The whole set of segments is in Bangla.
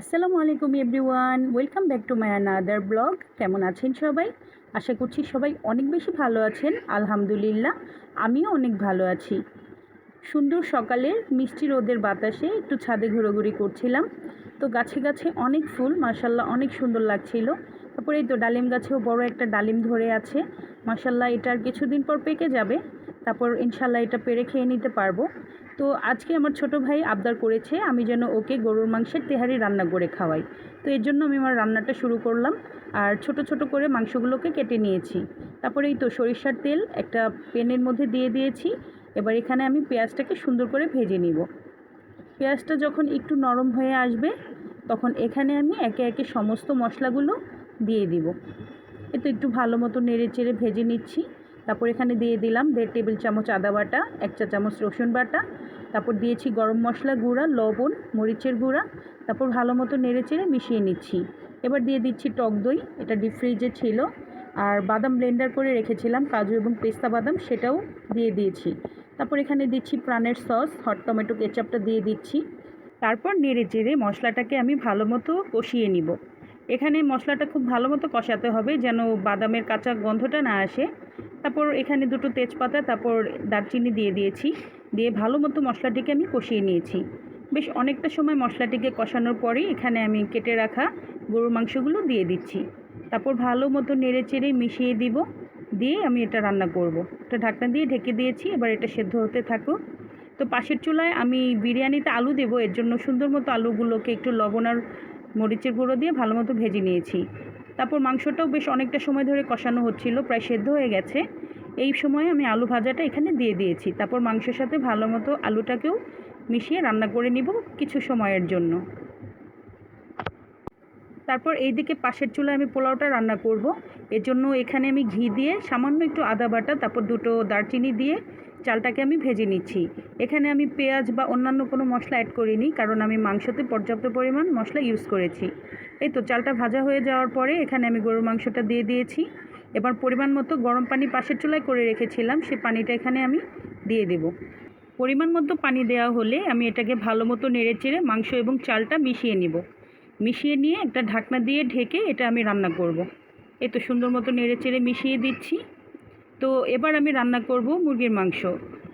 আসসালামু আলাইকুম everyone, welcome back to my another blog. কেমন আছেন সবাই? আশা করছি সবাই অনেক বেশি ভালো আছেন, আলহামদুলিল্লাহ, আমিও অনেক ভালো আছি। সুন্দর সকালের, মিষ্টি রোদের বাতাসে একটু ছাদে ঘোরাঘুরি করছিলাম। তো গাছে গাছে অনেক ফুল মাসাল্লাহ অনেক সুন্দর লাগছিল। তারপরে এই তো ডালিম গাছেও বড় একটা ডালিম ধরে আছে। মাসাল্লাহ এটা আর কিছুদিন পর পেকে যাবে। তারপর ইনশাল্লাহ এটা পেরে খেয়ে নিতে পারব। তো আজকে আমার ছোট ভাই আবদার করেছে আমি যেন ওকে গরুর মাংসের তেহারি রান্না করে খাওয়াই। তো এর জন্য আমি আমার রান্নাটা শুরু করলাম। আর ছোট ছোট করে মাংসগুলোকে কেটে নিয়েছি। তারপরে এই তো সরিষার তেল একটা পেনের মধ্যে দিয়ে দিয়েছি। এবার এখানে আমি পেঁয়াজটাকে সুন্দর করে ভেজে নিব। পেঁয়াজটা যখন একটু নরম হয়ে আসবে, তখন এখানে আমি একে একে সমস্ত মশলাগুলো দিয়ে দিব। এ তো একটু ভালো মতো নেড়ে চেড়ে ভেজে নিচ্ছি। তারপর এখানে দিয়ে দিলাম দেড় টেবিল চামচ আদা বাটা, এক চা চামচ রসুন বাটা, তারপর দিয়েছি গরম মশলা গুঁড়া, লবণ, মরিচের গুঁড়া, তারপর ভালো মতো নেড়ে চেড়ে মিশিয়ে নিচ্ছি। এবার দিয়ে দিচ্ছি টক দই, এটা ডিপ ফ্রিজে ছিল। আর বাদাম ব্লেন্ডার করে রেখেছিলাম, কাজু এবং পেস্তা বাদাম, সেটাও দিয়ে দিয়েছি। তারপর এখানে দিচ্ছি প্রাণের সস হট টমেটো কেচাপটা দিয়ে দিচ্ছি। তারপর নেড়ে চেড়ে মশলাটাকে আমি ভালো মতো কষিয়ে নিব। এখানে মশলাটা খুব ভালো মতো কষাতে হবে যেন বাদামের কাঁচা গন্ধটা না আসে। তারপর এখানে দুটো তেজপাতা, তারপর দারচিনি দিয়ে দিয়েছি। দিয়ে ভালো মতো মশলাটিকে আমি কষিয়ে নিয়েছি। বেশ অনেকটা সময় মশলাটিকে কষানোর পরেই এখানে আমি কেটে রাখা গরুর মাংসগুলো দিয়ে দিচ্ছি। তারপর ভালো মতো নেড়ে চেড়ে মিশিয়ে দিব। দিয়ে আমি এটা রান্না করব। এটা ঢাকনা দিয়ে ঢেকে দিয়েছি, এবার এটা সেদ্ধ হতে থাকুক। তো পাশের চুলায় আমি বিরিয়ানিতে আলু দেবো, এর জন্য সুন্দর মতো আলুগুলোকে একটু লবণ আর মরিচের গুঁড়ো দিয়ে ভালো মতো ভেজে নিয়েছি। তারপর মাংসটাও বেশ অনেকটা সময় ধরে কষানো হচ্ছিল, প্রায় সেদ্ধ হয়ে গেছে। এই সময় আমি আলু ভাজাটা এখানে দিয়ে দিয়েছি। তারপর মাংসের সাথে ভালো মতো আলুটাকেও মিশিয়ে রান্না করে নিব কিছু সময়ের জন্য। তারপর এই দিকে পাশের চুলায় আমি পোলাওটা রান্না করব। এর জন্য এখানে আমি ঘি দিয়ে সামান্য একটু আদা বাটা, তারপর দুটো দারচিনি দিয়ে চালটাকে আমি ভেজে নিচ্ছি। এখানে আমি পেঁয়াজ বা অন্যান্য কোনো মশলা অ্যাড করিনি, কারণ আমি মাংসতে পর্যাপ্ত পরিমাণ মশলা ইউজ করেছি। এই তো চালটা ভাজা হয়ে যাওয়ার পরে এখানে আমি গরুর মাংসটা দিয়ে দিয়েছি। এবার পরিমাণ মতো গরম পানি পাশের চুলায় করে রেখেছিলাম সেই পানিটা এখানে আমি দিয়ে দেব। পরিমাণ মতো পানি দেওয়া হলে আমি এটাকে ভালো মতো নেড়ে চেড়ে মাংস এবং চালটা মিশিয়ে নিব। মিশিয়ে নিয়ে একটা ঢাকনা দিয়ে ঢেকে এটা আমি রান্না করব। এই তো সুন্দর মতো নেড়ে চেড়ে মিশিয়ে দিচ্ছি। তো এবার আমি রান্না করব মুরগির মাংস।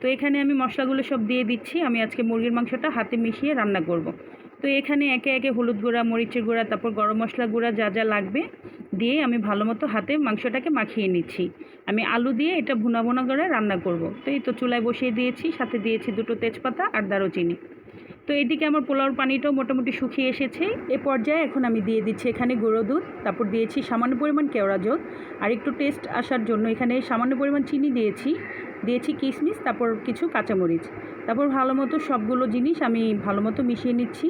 তো এখানে আমি মশলাগুলো সব দিয়ে দিচ্ছি। আমি আজকে মুরগির মাংসটা হাতে মিশিয়ে রান্না করব। তো এখানে একে একে হলুদ গুঁড়া, মরিচের গুঁড়া, তারপর গরম মশলা গুঁড়া যা যা লাগবে দিয়ে আমি ভালো মতো হাতে মাংসটাকে মাখিয়ে নিচ্ছি। আমি আলু দিয়ে এটা ভুনা ভুনা করে রান্না করব। তো এই তো চুলায় বসিয়ে দিয়েছি। সাথে দিয়েছি দুটো তেজপাতা আর দারুচিনি। তো এদিকে আমার পোলাওর পানিটাও মোটামুটি শুকিয়ে এসেছে। এ পর্যায়ে এখন আমি দিয়ে দিচ্ছি এখানে গুঁড়ো দুধ, তারপর দিয়েছি সামান্য পরিমাণ কেওড়া জল, আর একটু টেস্ট আসার জন্য এখানে সামান্য পরিমাণ চিনি দিয়েছি। দিয়েছি কিশমিশ তারপর কিছু কাঁচামরিচ। তারপর ভালো মতো সবগুলো জিনিস আমি ভালো মতো মিশিয়ে নিচ্ছি।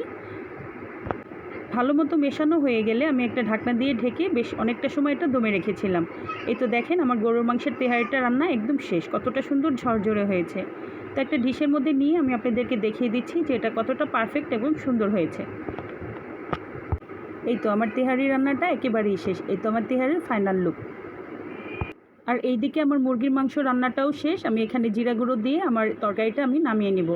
ভালো মতো মেশানো হয়ে গেলে আমি একটা ঢাকনা দিয়ে ঢেকে বেশ অনেকটা সময় এটা দমে রেখেছিলাম। এই তো দেখেন আমার গরুর মাংসের তেহারিটা রান্না একদম শেষ, কতটা সুন্দর ঝরঝরে হয়েছে। তো একটা ডিশের মধ্যে নিয়ে আমি আপনাদেরকে দেখিয়ে দিচ্ছি যে এটা কতটা পারফেক্ট এবং সুন্দর হয়েছে। এই তো আমার তেহারি রান্নাটা একেবারেই শেষ, এই তো আমার তেহারির ফাইনাল লুক আর এইদিকে আমার মুরগির মাংস রান্নাটাও শেষ, আমি এখানে জিরা গুঁড়ো দিয়ে আমার তরকারিটা আমি নামিয়ে নেব।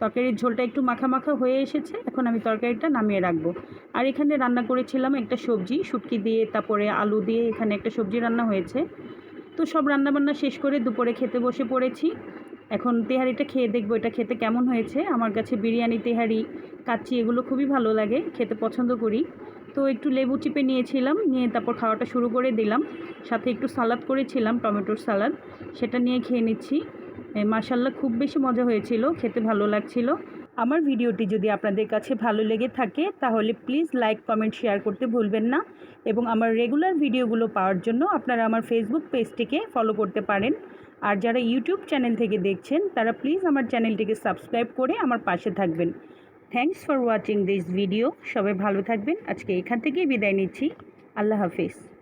তরকারির ঝোলটা একটু মাখা মাখা হয়ে এসেছে। এখন আমি তরকারিটা নামিয়ে রাখব। আর এখানে রান্না করেছিলাম একটা সবজি, শুটকি দিয়ে, তারপরে আলু দিয়ে এখানে একটা সবজি রান্না হয়েছে। তো সব রান্নাবান্না শেষ করে দুপুরে খেতে বসে পড়েছি। এখন তেহারিটা খেয়ে দেখব এটা খেতে কেমন হয়েছে। আমার কাছে বিরিয়ানি, তেহারি, কাচ্চি এগুলো খুবই ভালো লাগে, খেতে পছন্দ করি। তো একটু লেবু চিপে নিয়েছিলাম, নিয়ে তারপর খাওয়াটা শুরু করে দিলাম। সাথে একটু সালাদ করেছিলাম, টমেটোর সালাদ, সেটা নিয়ে খেয়ে নিচ্ছি। মার্শাল্লাহ খুব বেশি মজা হয়েছিল, খেতে ভালো লাগছিল। আমার ভিডিওটি যদি আপনাদের কাছে ভালো লেগে থাকে, তাহলে প্লিজ লাইক, কমেন্ট, শেয়ার করতে ভুলবেন না। এবং আমার রেগুলার ভিডিওগুলো পাওয়ার জন্য আপনারা আমার ফেসবুক পেজটিকে ফলো করতে পারেন। আর যারা ইউটিউব চ্যানেল থেকে দেখছেন, তারা প্লিজ আমার চ্যানেলটিকে সাবস্ক্রাইব করে আমার পাশে থাকবেন। Thanks for watching this video সবাই ভালো থাকবেন। আজকে এখান থেকেই বিদায় নিচ্ছি। আল্লাহ হাফিজ।